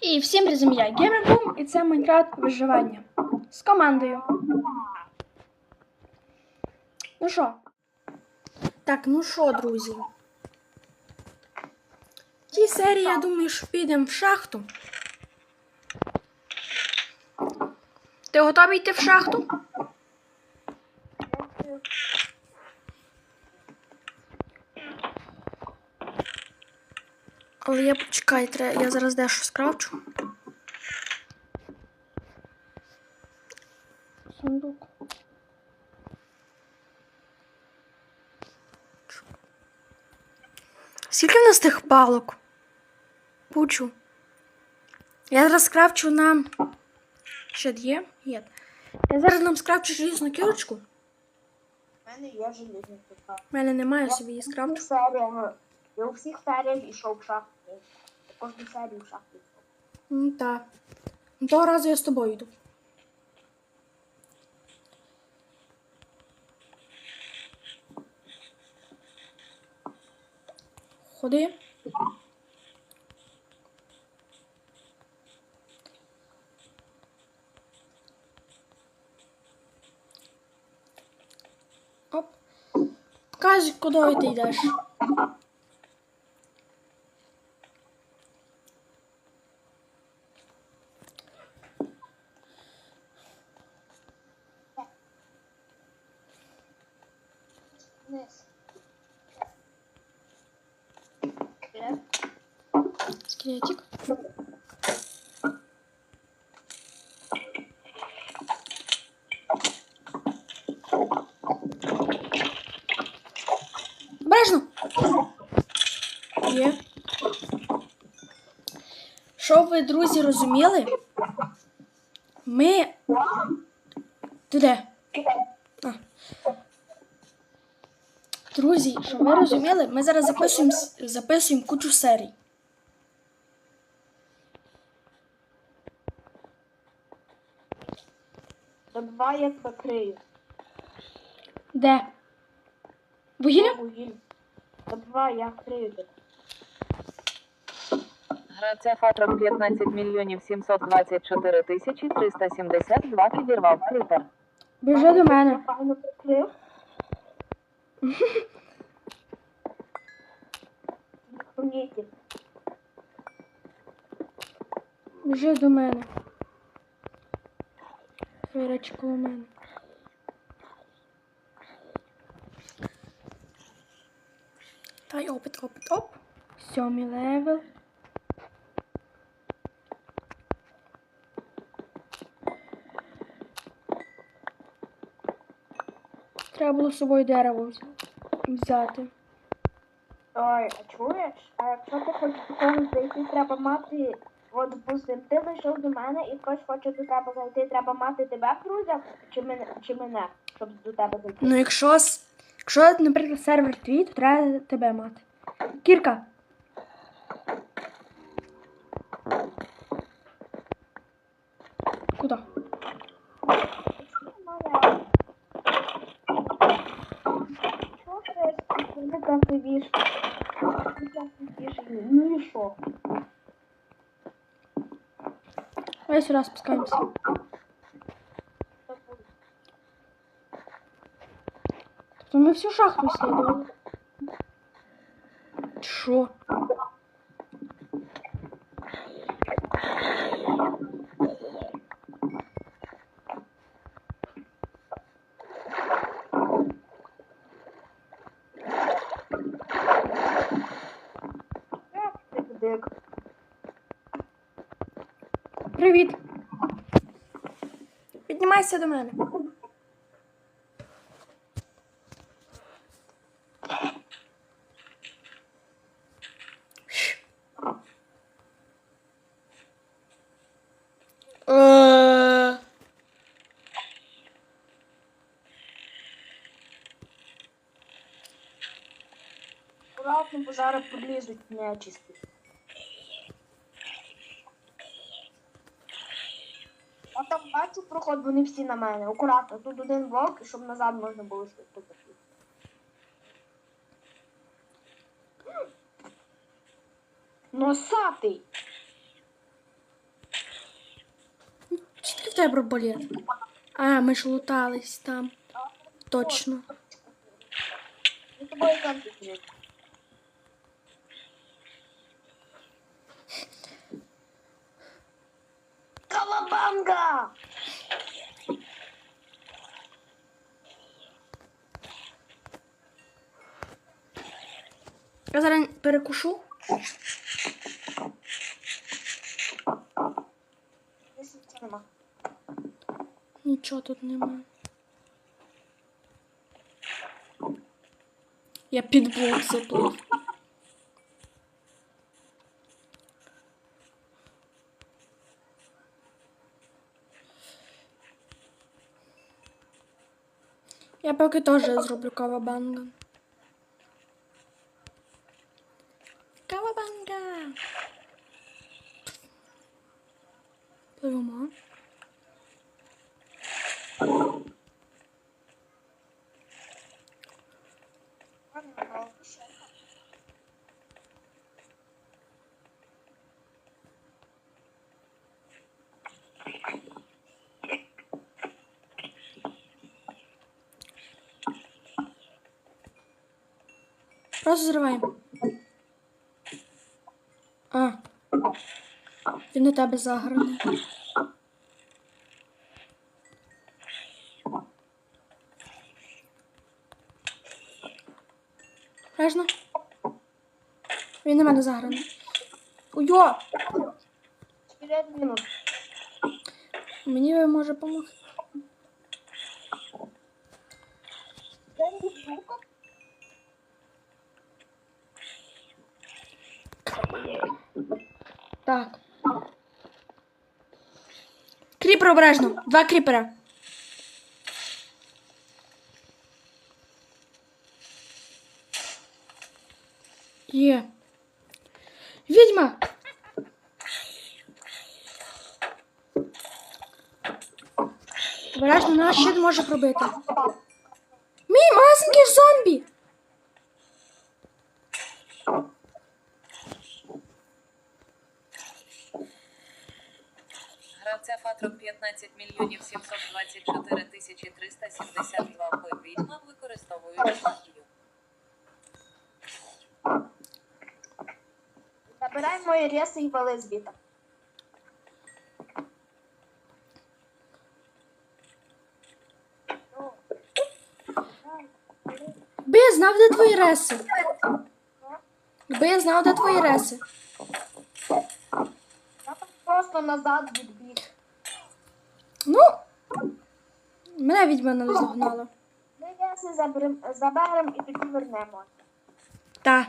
І всім привіт, я Геймербум, і це Майнкрафт виживання з командою. Ну що? Так, ну що, друзі? В серії, я думаю, що підемо в шахту. Ти готовий йти в шахту? Але я почекай, треба, я зараз дещо скрафчу. Сундук. Скільки в нас тих палок? Пучу. Я зараз скрафчу нам. Ще є? Є. Я зараз нам скрафчу желізну кірочку. У мене є желізний піка. У мене немає я собі її скрафчу. Я у всіх серіях йшов в шахту. Я кожну серію в шахту йшов. Ну, так. Ну, того разу я з тобою йду. Ходи. Оп. Покажи, куди ти йдеш. Скелетик. Обережно. Є. Щоб ви, друзі, розуміли, ми. Ти де? А. Друзі, щоб ви розуміли, ми зараз записуємо, записуємо кучу серій. Добивай, я тебе крию. Де? Вугілля? Вугілля. Добивай, я крию тебе. Гравця Фатрон 15 мільйонів 724 тисячі 372 підірвав крипер. Біжи до мене. файно прикрив. Біжи до мене. Твої речі коло мене. Дай опит, опит, оп. Сьомий левел. Треба було з собою дерево взяти. Ой, а чуєш? А якщо ти хочеш когось зайти, треба мати. От, допустим, ти зайшов до мене і хтось хоче до тебе зайти, треба мати тебе в друзях чи мене, чи мене, щоб до тебе зайти. Ну, якщо, якщо, наприклад, сервер твій, то треба тебе мати. Кірка. Куди? Що це? Це красивіше. Ну і що? Давай сюди спускаємося. Тобто ми всю шахту исследовали. Що? Привіт. Піднімайся до мене. Аккуратно, бо зараз подлізуть. Проход, вони всі на мене. Акуратно, тут один блок, щоб назад можна було швидко піти. Носатий! тебе арбалет? А, ми ж лутались там. Точно. З тобою там підійдемо. Калабанга! Я зараз перекушу. Нічого тут немає. Я під заплив. Я поки теж зроблю кавабанга. Кавабанга! Пливемо. Просто зриваємо. А. Він на тебе заграний. Режно. Він на мене заграний. Уйо! Мені ви може допомогти. Так. Кріпер обережно. Два кріпера. Є. Відьма! Обережно наш щит може пробити. Мій масенький зомбі! Гравця Фатрон 15 мільйонів 724 тисячі 372 вбив відьма, використовуючи магію. Забирай мої реси і вали звідти. Би я знав, де твої реси. Би я знав, де твої реси. Я просто назад відбіг. Ну, мене відьма не загнала. Ми ясно заберем, заберем і тоді вернемо. Та.